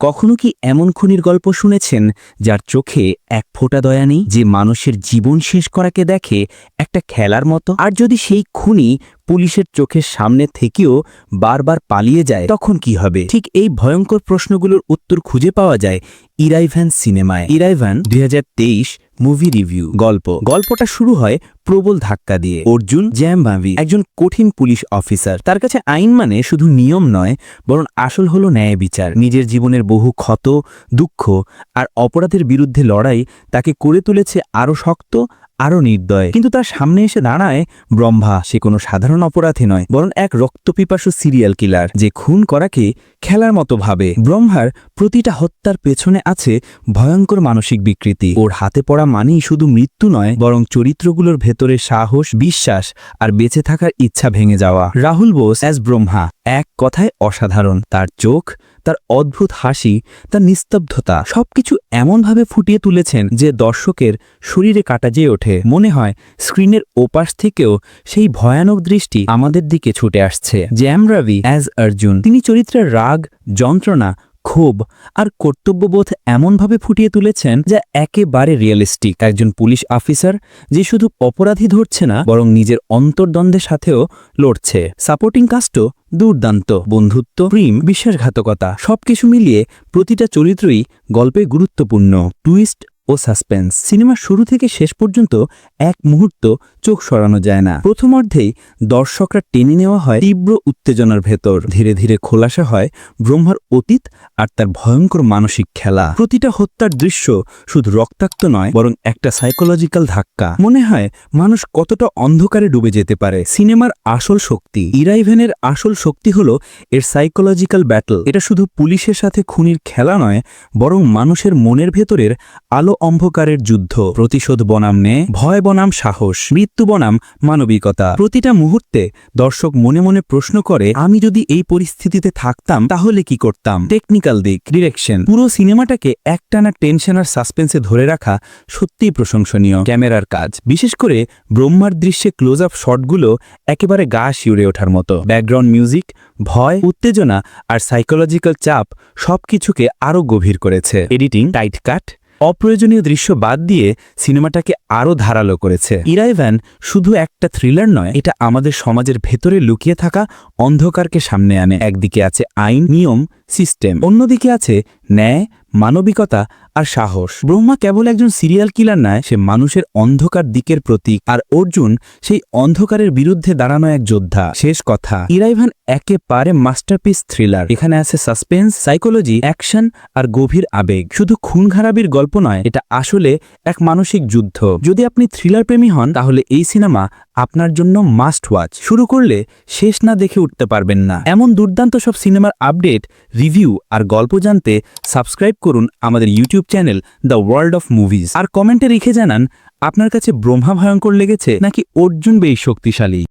কখনো কি এমন খুনির গল্প শুনেছেন যার চোখে এক ফোঁটা দয়া নেই? যে মানুষের জীবন শেষ করাকে দেখে একটা খেলার মতো? আর যদি সেই খুনি পুলিশের চোখের সামনে থেকেও বারবার পালিয়ে যায়, তখন কি হবে? ঠিক এই ভয়ঙ্কর প্রশ্নগুলোর উত্তর খুঁজে পাওয়া যায় ইরাইভ্যান সিনেমায়। ইরাইভ্যান দুই হাজার তেইশ মুভি রিভিউ। গল্প। গল্পটা শুরু হয় প্রবল ধাক্কা দিয়ে। অর্জুন জ্যামভাবি একজন কঠিন পুলিশ অফিসার। তার কাছে আইন মানে শুধু নিয়ম নয়, বরং আসল হলো ন্যায় বিচার। নিজের জীবনের বহু ক্ষত, দুঃখ আর অপরাধের বিরুদ্ধে লড়াই তাকে করে তুলেছে আরও শক্ত আরও নির্দয়। কিন্তু তার সামনে এসে দাঁড়ায় ব্রহ্মা। সে কোনো সাধারণ অপরাধী নয়, বরং এক রক্তপিপাসু সিরিয়াল কিলার যে খুন করাকে খেলার মতো ভাবে। ব্রহ্মার প্রতিটা হত্যার পেছনে আছে ভয়ঙ্কর মানসিক বিকৃতি। ওর হাতে পড়া মানেই শুধু মৃত্যু নয়, বরং চরিত্রগুলোর ভেতরে সাহস, বিশ্বাস আর বেঁচে থাকার ইচ্ছা ভেঙে যাওয়া। রাহুল বোস অ্যাজ ব্রহ্মা, এক কথায় অসাধারণ। তার চোখ, তার অদ্ভুত হাসি, তার নিস্তব্ধতা সবকিছু এমনভাবে ফুটিয়ে তুলেছেন যে দর্শকের শরীরে কাটা যেয়ে ওঠে। মনে হয় স্ক্রিনের ওপাশ থেকেও সেই ভয়ানক দৃষ্টি আমাদের দিকে ছুটে আসছে। জ্যাম রবি অ্যাজ অর্জুন, তিনি চরিত্রের রাগ যন্ত্রণা, ক্ষোভ আর কর্তব্যবোধ এমনভাবে ফুটিয়ে তুলেছেন যা একেবারে রিয়েলিস্টিক। একজন পুলিশ অফিসার যে শুধু অপরাধী ধরছে না, বরং নিজের অন্তর্দ্বন্দ্বের সাথেও লড়ছে। সাপোর্টিং কাস্টও দুর্দান্ত। বন্ধুত্ব, প্রেম, বিশ্বাসঘাতকতা সবকিছু মিলিয়ে প্রতিটা চরিত্রই গল্পে গুরুত্বপূর্ণ। টুইস্ট ও সাসপেন্স। সিনেমার শুরু থেকে শেষ পর্যন্ত এক মুহূর্ত চোখ সরানো যায় না। প্রথম অর্ধেই দর্শকরা টেনে নেওয়া হয় তীব্র উত্তেজনার ভেতর। ধীরে ধীরে খোলাসা হয় ব্রহ্মার অতীত আর তার ভয়ঙ্কর মানসিক খেলা। প্রতিটা হত্যার দৃশ্য শুধু রক্তাক্ত নয়, বরং একটা সাইকোলজিক্যাল ধাক্কা। মনে হয় মানুষ কতটা অন্ধকারে ডুবে যেতে পারে। সিনেমার আসল শক্তি, ইরাইভেনের আসল শক্তি হল এর সাইকোলজিক্যাল ব্যাটল এটা শুধু পুলিশের সাথে খুনির খেলা নয়, বরং মানুষের মনের ভেতরের আলো অন্ধকারের যুদ্ধ, প্রতিশোধ বনাম নে, ভয় বনাম সাহস, মৃত্যু বনাম মানবিকতা। প্রতিটা মুহূর্তে দর্শক মনে মনে প্রশ্ন করে, আমি যদি এই পরিস্থিতিতে থাকতাম, তাহলে কি করতাম? টেকনিক্যাল দিক, ডিরেকশন। পুরো সিনেমাটাকে একটানা টেনশন আর সাসপেন্সে ধরে রাখা সত্যিই প্রশংসনীয়। ক্যামেরার কাজ, বিশেষ করে ব্রহ্মার দৃশ্যে ক্লোজ আপ শটগুলো একেবারে গা শিউরে ওঠার মতো। ব্যাকগ্রাউন্ড মিউজিক, ভয়, উত্তেজনা আর সাইকোলজিক্যাল চাপ সবকিছুকে আরও গভীর করেছে। এডিটিং, টাইট কাট অপ্রয়োজনীয় দৃশ্য বাদ দিয়ে সিনেমাটাকে আরও ধারালো করেছে। ইরাইভ্যান শুধু একটা থ্রিলার নয়, এটা আমাদের সমাজের ভেতরে লুকিয়ে থাকা অন্ধকারকে সামনে আনে। একদিকে আছে আইন, নিয়ম, সিস্টেম। অন্যদিকে আছে ন্যায়, মানবিকতা আর সাহস। ব্রহ্মা কেবল একজন সিরিয়াল কিলার নয়, সে মানুষের অন্ধকার দিকের প্রতীক। আর অর্জুন সেই অন্ধকারের বিরুদ্ধে দাঁড়ানো এক যোদ্ধা। শেষ কথা, ইরাইভান একেবারে মাস্টারপিস থ্রিলার এখানে আছে সাসপেন্স সাইকোলজি অ্যাকশন আর গভীর আবেগ। শুধু খুন খারাপির গল্প নয়, এটা আসলে এক মানসিক যুদ্ধ। যদি আপনি থ্রিলার প্রেমী হন, তাহলে এই সিনেমা আপনার জন্য মাস্ট ওয়াচ শুরু করলে শেষ না দেখে উঠতে পারবেন না। এমন দুর্দান্ত সব সিনেমার আপডেট রিভিউ আর গল্প জানতে সাবস্ক্রাইব করুন আমাদের YouTube channel the world of movies আর কমেন্টে রেখে জানান, আপনার কাছে ব্রহ্মা ভয়ঙ্কর লেগেছে নাকি অর্জুন বেশ শক্তিশালী?